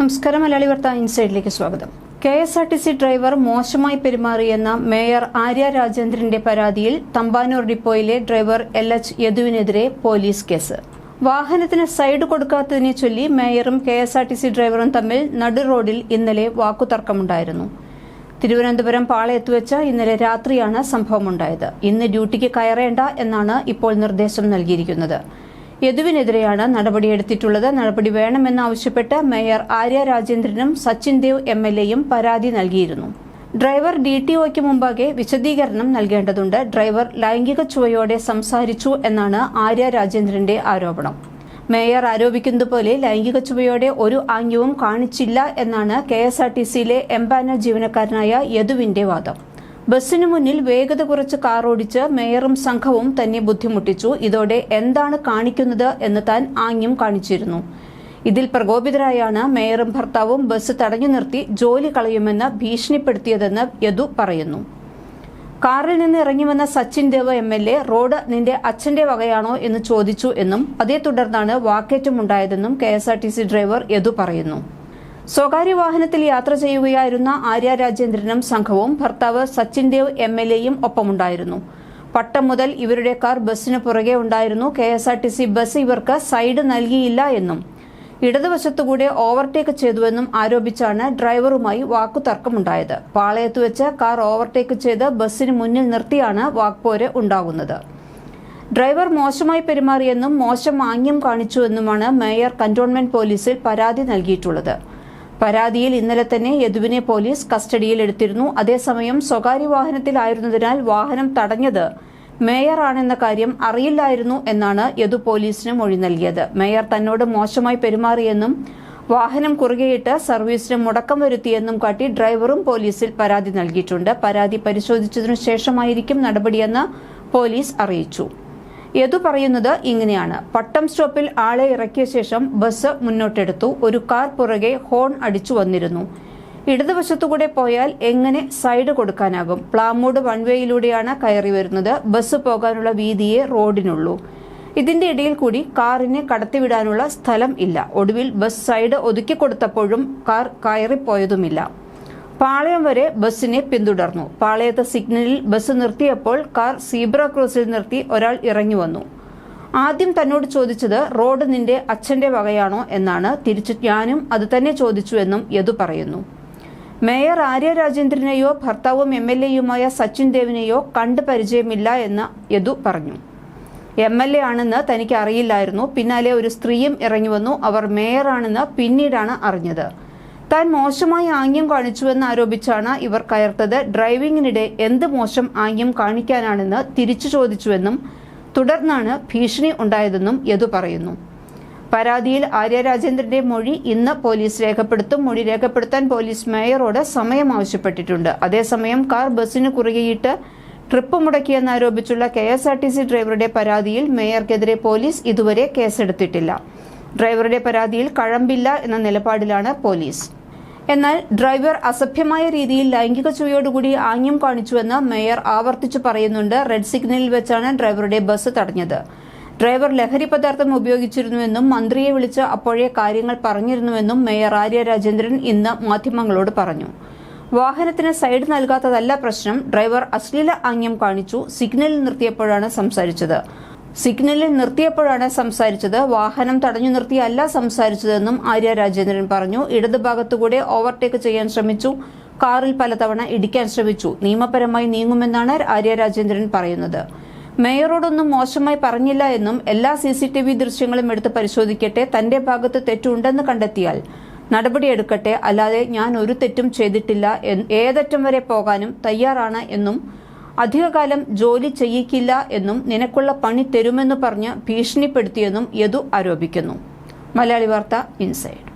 നമസ്കാരം മലയാളി വാർത്ത ഇൻസൈഡിലേക്ക് സ്വാഗതം. K S R T C driver മോശമായി പെരുമാറിയെന്ന മേയർ ആര്യ രാജേന്ദ്രന്റെ പരാതിയിൽ തമ്പാനൂർ ഡിപ്പോയിലെ ഡ്രൈവർ എൽ എച്ച് യദുവിനെതിരെ പോലീസ് കേസ്. വാഹനത്തിന് സൈഡ് കൊടുക്കാത്തതിനെ ചൊല്ലി മേയറും K S R T C ഡ്രൈവറും തമ്മിൽ നടു റോഡിൽ ഇന്നലെ വാക്കുതർക്കമുണ്ടായിരുന്നു. തിരുവനന്തപുരം പാളയത്ത് വെച്ച ഇന്നലെ രാത്രിയാണ് സംഭവമുണ്ടായത്. ഇന്ന് ഡ്യൂട്ടിക്ക് കയറേണ്ട എന്നാണ് ഇപ്പോൾ നിർദ്ദേശം നൽകിയിരിക്കുന്നത്. യദുവിനെതിരെയാണ് നടപടിയെടുത്തിട്ടുള്ളത്. നടപടി വേണമെന്നാവശ്യപ്പെട്ട് മേയർ ആര്യ രാജേന്ദ്രനും സച്ചിൻ ദേവ് എം എൽ എയും പരാതി നൽകിയിരുന്നു. ഡ്രൈവർ ഡി ടി ഒയ്ക്ക് മുമ്പാകെ വിശദീകരണം നൽകേണ്ടതുണ്ട്. ഡ്രൈവർ ലൈംഗിക ചുവയോടെ സംസാരിച്ചു എന്നാണ് ആര്യ രാജേന്ദ്രന്റെ ആരോപണം. മേയർ ആരോപിക്കുന്നതുപോലെ ലൈംഗിക ചുവയോടെ ഒരു ആംഗ്യവും കാണിച്ചില്ല എന്നാണ് കെ എസ് ആർ ടി സിയിലെ എംപാനൽ ജീവനക്കാരനായ യദുവിന്റെ വാദം. ബസ്സിനു മുന്നിൽ വേഗത കുറച്ച് കാർ ഓടിച്ച് മേയറും സംഘവും തന്നെ ബുദ്ധിമുട്ടിച്ചു. ഇതോടെ എന്താണ് കാണിക്കുന്നത് എന്ന് താൻ ആംഗ്യം കാണിച്ചിരുന്നു. ഇതിൽ പ്രകോപിതരായാണ് മേയറും ഭർത്താവും ബസ് തടഞ്ഞു നിർത്തി ജോലി കളയുമെന്ന് ഭീഷണിപ്പെടുത്തിയതെന്ന് യദു പറയുന്നു. കാറിൽ നിന്ന് ഇറങ്ങി വന്ന Sachin Dev M L A road നിന്റെ അച്ഛന്റെ വകയാണോ എന്ന് ചോദിച്ചു എന്നും അതേ തുടർന്നാണ് വാക്കേറ്റമുണ്ടായതെന്നും K S R T C driver Yadu പറയുന്നു. സ്വകാര്യ വാഹനത്തിൽ യാത്ര ചെയ്യുകയായിരുന്ന ആര്യ രാജേന്ദ്രനും സംഘവും ഭർത്താവ് സച്ചിൻ ദേവ് എം എൽ എയും ഒപ്പമുണ്ടായിരുന്നു. പട്ടം മുതൽ ഇവരുടെ കാർ ബസ്സിന് പുറകെ ഉണ്ടായിരുന്നു. K S R T C bus ഇവർക്ക് സൈഡ് നൽകിയില്ല എന്നും ഇടതുവശത്തുകൂടെ ഓവർടേക്ക് ചെയ്തുവെന്നും ആരോപിച്ചാണ് ഡ്രൈവറുമായി വാക്കുതർക്കമുണ്ടായത്. പാളയത്ത് വെച്ച് കാർ ഓവർടേക്ക് ചെയ്ത് ബസ്സിന് മുന്നിൽ നിർത്തിയാണ് വാക്പോര് ഉണ്ടാകുന്നത്. ഡ്രൈവർ മോശമായി പെരുമാറിയെന്നും മോശം ആംഗ്യം കാണിച്ചുവെന്നുമാണ് മേയർ കന്റോൺമെന്റ് പോലീസിൽ പരാതി നൽകിയിട്ടുള്ളത്. പരാതിയിൽ ഇന്നലെ തന്നെ യദുവിനെ പോലീസ് കസ്റ്റഡിയിൽ എടുത്തിരുന്നു. അതേസമയം സ്വകാര്യ വാഹനത്തിലായിരുന്നതിനാൽ വാഹനം തടഞ്ഞത് മേയറാണെന്ന കാര്യം അറിയില്ലായിരുന്നു എന്നാണ് യദു പോലീസിന് മൊഴി നൽകിയത്. മേയർ തന്നോട് മോശമായി പെരുമാറിയെന്നും വാഹനം കുറുകെയിട്ട് സർവീസിന് മുടക്കം വരുത്തിയെന്നും കാട്ടി ഡ്രൈവറും പോലീസിൽ പരാതി നൽകിയിട്ടുണ്ട്. പരാതി പരിശോധിച്ചതിനു ശേഷമായിരിക്കും നടപടിയെന്ന് പോലീസ് അറിയിച്ചു. യദു പറയുന്നത് ഇങ്ങനെയാണ്. പട്ടം സ്റ്റോപ്പിൽ ആളെ ഇറക്കിയ ശേഷം ബസ് മുന്നോട്ടെടുത്തു. ഒരു കാർ പുറകെ ഹോൺ അടിച്ചു വന്നിരുന്നു. ഇടതുവശത്തുകൂടെ പോയാൽ എങ്ങനെ സൈഡ് കൊടുക്കാനാകും? പ്ലാമൂട് വൺവേയിലൂടെയാണ് കയറി വരുന്നത്. ബസ് പോകാനുള്ള വീതിയെ റോഡിനുള്ളൂ. ഇതിന്റെ ഇടയിൽ കൂടി കാറിനെ കടത്തിവിടാനുള്ള സ്ഥലം ഇല്ല. ഒടുവിൽ ബസ് സൈഡ് ഒതുക്കി കൊടുത്തപ്പോഴും കാർ കയറിപ്പോയതുമില്ല. പാളയം വരെ ബസ്സിനെ പിന്തുടർന്നു. പാളയത്തെ സിഗ്നലിൽ ബസ് നിർത്തിയപ്പോൾ കാർ സീബ്ര ക്രോസിൽ നിർത്തി ഒരാൾ ഇറങ്ങി വന്നു. ആദ്യം തന്നോട് ചോദിച്ചത് റോഡ് നിന്റെ അച്ഛന്റെ വകയാണോ എന്നാണ്. തിരിച്ചു ഞാനും അത് തന്നെ ചോദിച്ചു എന്നും യദു പറയുന്നു. മേയർ ആര്യ രാജേന്ദ്രനെയോ ഭർത്താവും എം എൽ എയുമായ സച്ചിൻ ദേവിനെയോ കണ്ട് പരിചയമില്ല എന്ന് യദു പറഞ്ഞു. എം എൽ എ ആണെന്ന് തനിക്ക് അറിയില്ലായിരുന്നു. പിന്നാലെ ഒരു സ്ത്രീയും ഇറങ്ങി വന്നു. അവർ മേയറാണെന്ന് പിന്നീടാണ് അറിഞ്ഞത്. താൻ മോശമായി ആംഗ്യം കാണിച്ചുവെന്ന് ആരോപിച്ചാണ് ഇവർ കയർത്തത്. ഡ്രൈവിംഗിനിടെ എന്ത് മോശം ആംഗ്യം കാണിക്കാനാണെന്ന് തിരിച്ചു ചോദിച്ചുവെന്നും തുടർന്നാണ് ഭീഷണി ഉണ്ടായതെന്നും യദു പറയുന്നു. പരാതിയിൽ ആര്യ രാജേന്ദ്രന്റെ മൊഴി ഇന്ന് പോലീസ് രേഖപ്പെടുത്തും. മൊഴി രേഖപ്പെടുത്താൻ പോലീസ് മേയറോട് സമയം ആവശ്യപ്പെട്ടിട്ടുണ്ട്. അതേസമയം കാർ ബസ്സിന് കുറുകെയിട്ട് trip മുടക്കിയെന്നാരോപിച്ചുള്ള K S R T C ഡ്രൈവറുടെ പരാതിയിൽ മേയർക്കെതിരെ പോലീസ് ഇതുവരെ കേസെടുത്തിട്ടില്ല. ഡ്രൈവറുടെ പരാതിയിൽ കഴമ്പില്ല എന്ന നിലപാടിലാണ് പോലീസ്. എന്നാൽ ഡ്രൈവർ അസഭ്യമായ രീതിയിൽ ലൈംഗിക ചുവയോടുകൂടി ആംഗ്യം കാണിച്ചുവെന്ന് മേയർ ആവർത്തിച്ചു പറയുന്നുണ്ട്. റെഡ് സിഗ്നലിൽ വെച്ചാണ് ഡ്രൈവറുടെ ബസ് തടഞ്ഞത്. ഡ്രൈവർ ലഹരി പദാർത്ഥം ഉപയോഗിച്ചിരുന്നുവെന്നും മന്ത്രിയെ വിളിച്ച് അപ്പോഴേ കാര്യങ്ങൾ പറഞ്ഞിരുന്നുവെന്നും മേയർ ആര്യ രാജേന്ദ്രൻ ഇന്ന് മാധ്യമങ്ങളോട് പറഞ്ഞു. വാഹനത്തിന് സൈഡ് നൽകാത്തതല്ല പ്രശ്നം. ഡ്രൈവർ അശ്ലീല ആംഗ്യം കാണിച്ചു. സിഗ്നലിൽ നിർത്തിയപ്പോഴാണ് സംസാരിച്ചത്. സിഗ്നലിൽ നിർത്തിയപ്പോഴാണ് സംസാരിച്ചത്. വാഹനം തടഞ്ഞു നിർത്തിയല്ല സംസാരിച്ചതെന്നും ആര്യ രാജേന്ദ്രൻ പറഞ്ഞു. ഇടതുഭാഗത്തുകൂടെ ഓവർടേക്ക് ചെയ്യാൻ ശ്രമിച്ചു. കാറിൽ പലതവണ ഇടിക്കാൻ ശ്രമിച്ചു. നിയമപരമായി നീങ്ങുമെന്നാണ് ആര്യ രാജേന്ദ്രൻ പറയുന്നത്. മേയറോടൊന്നും മോശമായി പറഞ്ഞില്ല എന്നും എല്ലാ സി സി ടി വി ദൃശ്യങ്ങളും എടുത്ത് പരിശോധിക്കട്ടെ. തന്റെ ഭാഗത്ത് തെറ്റുണ്ടെന്ന് കണ്ടെത്തിയാൽ നടപടിയെടുക്കട്ടെ. അല്ലാതെ ഞാൻ ഒരു തെറ്റും ചെയ്തിട്ടില്ല. ഏതറ്റം വരെ പോകാനും തയ്യാറാണ് എന്നും അധികകാലം ജോലി ചെയ്യിക്കില്ല എന്നും നിനക്കുള്ള പണി തരുമെന്ന് പറഞ്ഞ് ഭീഷണിപ്പെടുത്തിയെന്നും യദു ആരോപിക്കുന്നു. മലയാളി വാർത്ത ഇൻസൈഡ്.